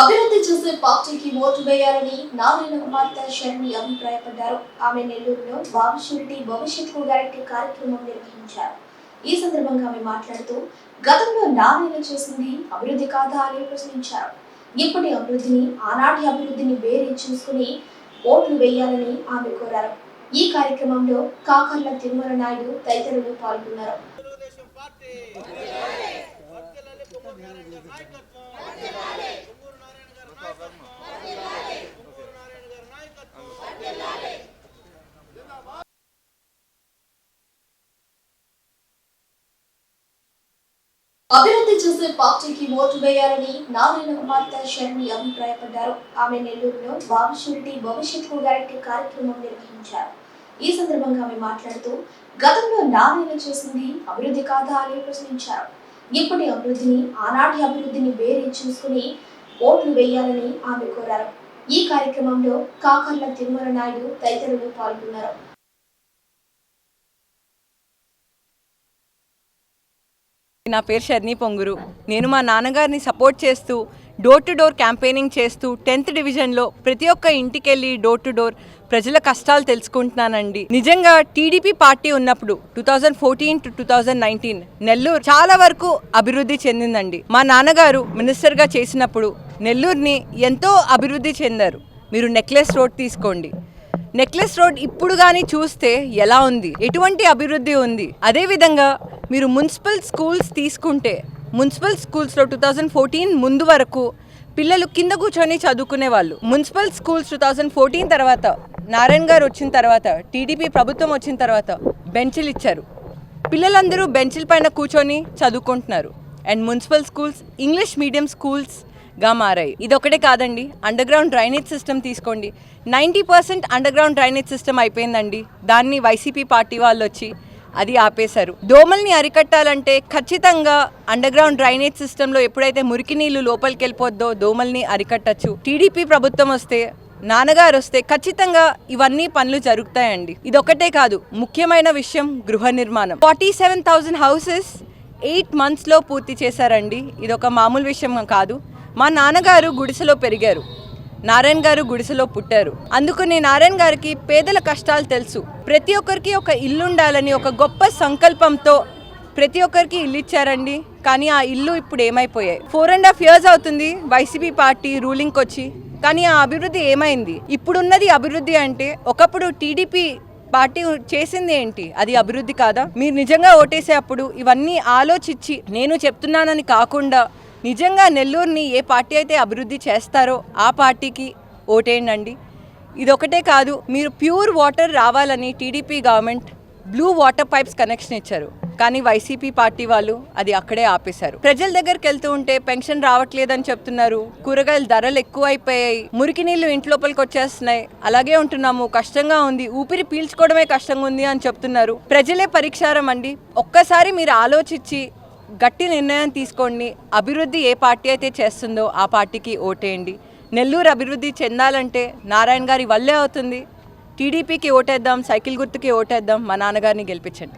అభివృద్ధి చేసే పార్టీకి ఓటు వేయాలని నారాయణ కుమార్తె శరణి అభిప్రాయపడ్డారు. ఆమె నెల్లూరులో బాబుషూరిటీ భవిష్యత్కు గ్యారెంటీ కార్యక్రమం నిర్వహించారు. ఈ సందర్భంగా ఆమె మాట్లాడుతూ గతంలో నారాయణ చేసింది అభివృద్ధి కాదా అని ప్రశ్నించారు. ఇప్పటి అభివృద్ధిని ఆనాటి అభివృద్ధిని వేరే చూసుకుని ఓట్లు వేయాలని ఆమె కోరారు. ఈ కార్యక్రమంలో కాకర్ల తిరుమల నాయుడు తదితరులు పాల్గొన్నారు. నాయకత్వం! అభివృద్ధి చేసే పార్టీకి ఓటు వేయాలని నారాయణ కుమార్తె శరణి అభిప్రాయపడ్డారు. ఆమె నెల్లూరులో బాబుశెట్టి భవిష్యత్కు గ్యారెంటీ కార్యక్రమం నిర్వహించారు. ఈ సందర్భంగా ఆమె మాట్లాడుతూ గతంలో నారాయణ చేసింది అభివృద్ధి కాదా అని ప్రశ్నించారు. ఇప్పటి అభివృద్ధిని ఆనాటి అభివృద్ధిని వేరే చూసుకుని ఓట్లు వేయాలని ఆమె కోరారు. ఈ కార్యక్రమంలో కాకర్ల తిరుమల నాయుడు తదితరులు పాల్గొన్నారు. నా పేరు షర్నీ పొంగురు. నేను మా నాన్నగారిని సపోర్ట్ చేస్తూ డోర్ టు డోర్ క్యాంపెయినింగ్ చేస్తూ టెన్త్ డివిజన్లో ప్రతి ఒక్క ఇంటికెళ్ళి డోర్ టు డోర్ ప్రజల కష్టాలు తెలుసుకుంటున్నానండి. నిజంగా టీడీపీ పార్టీ ఉన్నప్పుడు two thousand fourteen to two thousand nineteen Nellore చాలా వరకు అభివృద్ధి చెందిందండి. మా నాన్నగారు మినిస్టర్గా చేసినప్పుడు నెల్లూరుని ఎంతో అభివృద్ధి చెందారు. మీరు నెక్లెస్ రోడ్ తీసుకోండి. నెక్లెస్ రోడ్ ఇప్పుడు కానీ చూస్తే ఎలా ఉంది? ఎటువంటి అభివృద్ధి ఉంది? అదేవిధంగా మీరు మున్సిపల్ స్కూల్స్ తీసుకుంటే మున్సిపల్ స్కూల్స్లో టూ థౌజండ్ ఫోర్టీన్ ముందు వరకు పిల్లలు కింద కూర్చొని చదువుకునే వాళ్ళు municipal schools two thousand fourteen తర్వాత నారాయణ గారు వచ్చిన తర్వాత టీడీపీ ప్రభుత్వం వచ్చిన తర్వాత బెంచ్లు ఇచ్చారు. పిల్లలందరూ బెంచ్ల పైన కూర్చొని చదువుకుంటున్నారు. And municipal schools English medium స్కూల్స్గా మారాయి. ఇది ఒకటే కాదండి అండర్ గ్రౌండ్ డ్రైనేజ్ సిస్టమ్ తీసుకోండి. Ninety percent underground drainage system అయిపోయిందండి. దాన్ని వైసీపీ పార్టీ వాళ్ళు వచ్చి అది ఆపేశారు. దోమల్ని అరికట్టాలంటే ఖచ్చితంగా అండర్ గ్రౌండ్ డ్రైనేజ్ సిస్టంలో ఎప్పుడైతే మురికి నీళ్ళు లోపలికి వెళ్ళిపోద్దో దోమల్ని అరికట్టచ్చు. టీడీపీ ప్రభుత్వం వస్తే నాన్నగారు వస్తే ఖచ్చితంగా ఇవన్నీ పనులు జరుగుతాయండి. ఇదొక్కటే కాదు ముఖ్యమైన విషయం గృహ నిర్మాణం. Forty seven thousand houses eight మంత్స్లో పూర్తి చేశారండి. ఇది ఒక మామూలు విషయం కాదు. మా నాన్నగారు గుడిసెలో పెరిగారు. నారాయణ గారు గుడిసెలో పుట్టారు. అందుకని నారాయణ గారికి పేదల కష్టాలు తెలుసు. ప్రతి ఒక్కరికి ఒక ఇల్లు ఉండాలని ఒక గొప్ప సంకల్పంతో ప్రతి ఒక్కరికి ఇల్లు ఇచ్చారండి. కానీ ఆ ఇల్లు ఇప్పుడు ఏమైపోయాయి? ఫోర్ అండ్ హాఫ్ ఇయర్స్ అవుతుంది. వైసీపీ పార్టీ రూలింగ్కి వచ్చి. కానీ ఆ అభివృద్ధి ఏమైంది? ఇప్పుడున్నది అభివృద్ధి అంటే ఒకప్పుడు టీడీపీ పార్టీ చేసింది ఏంటి? అది అభివృద్ధి కాదా? మీరు నిజంగా ఓటేసే అప్పుడు ఇవన్నీ ఆలోచించి నేను చెప్తున్నానని కాకుండా నిజంగా నెల్లూరుని ఏ పార్టీ అయితే అభివృద్ధి చేస్తారో ఆ పార్టీకి ఓటేయండి ఇదొకటే కాదు మీరు ప్యూర్ వాటర్ రావాలని TDP government blue water pipes connection ఇచ్చారు. కానీ వైసీపీ పార్టీ వాళ్ళు అది అక్కడే ఆపేశారు. ప్రజల దగ్గరికి వెళ్తూ ఉంటే పెన్షన్ రావట్లేదని చెప్తున్నారు. కూరగాయల ధరలు ఎక్కువైపోయాయి. మురికి నీళ్ళు ఇంట్లోపలికి వచ్చేస్తున్నాయి. అలాగే ఉంటున్నాము. కష్టంగా ఉంది. ఊపిరి పీల్చుకోవడమే కష్టంగా ఉంది అని చెప్తున్నారు. ప్రజలే పరీక్షారం అండి. ఒక్కసారి మీరు ఆలోచించి గట్టి నిర్ణయం తీసుకోండి. అభివృద్ధి ఏ పార్టీ అయితే చేస్తుందో ఆ పార్టీకి ఓటేయండి. నెల్లూరు అభివృద్ధి చెందాలంటే నారాయణ గారి వల్లే అవుతుంది. టీడీపీకి ఓటేద్దాం సైకిల్ గుర్తుకి ఓటేద్దాం మా నాన్నగారిని గెలిపించండి.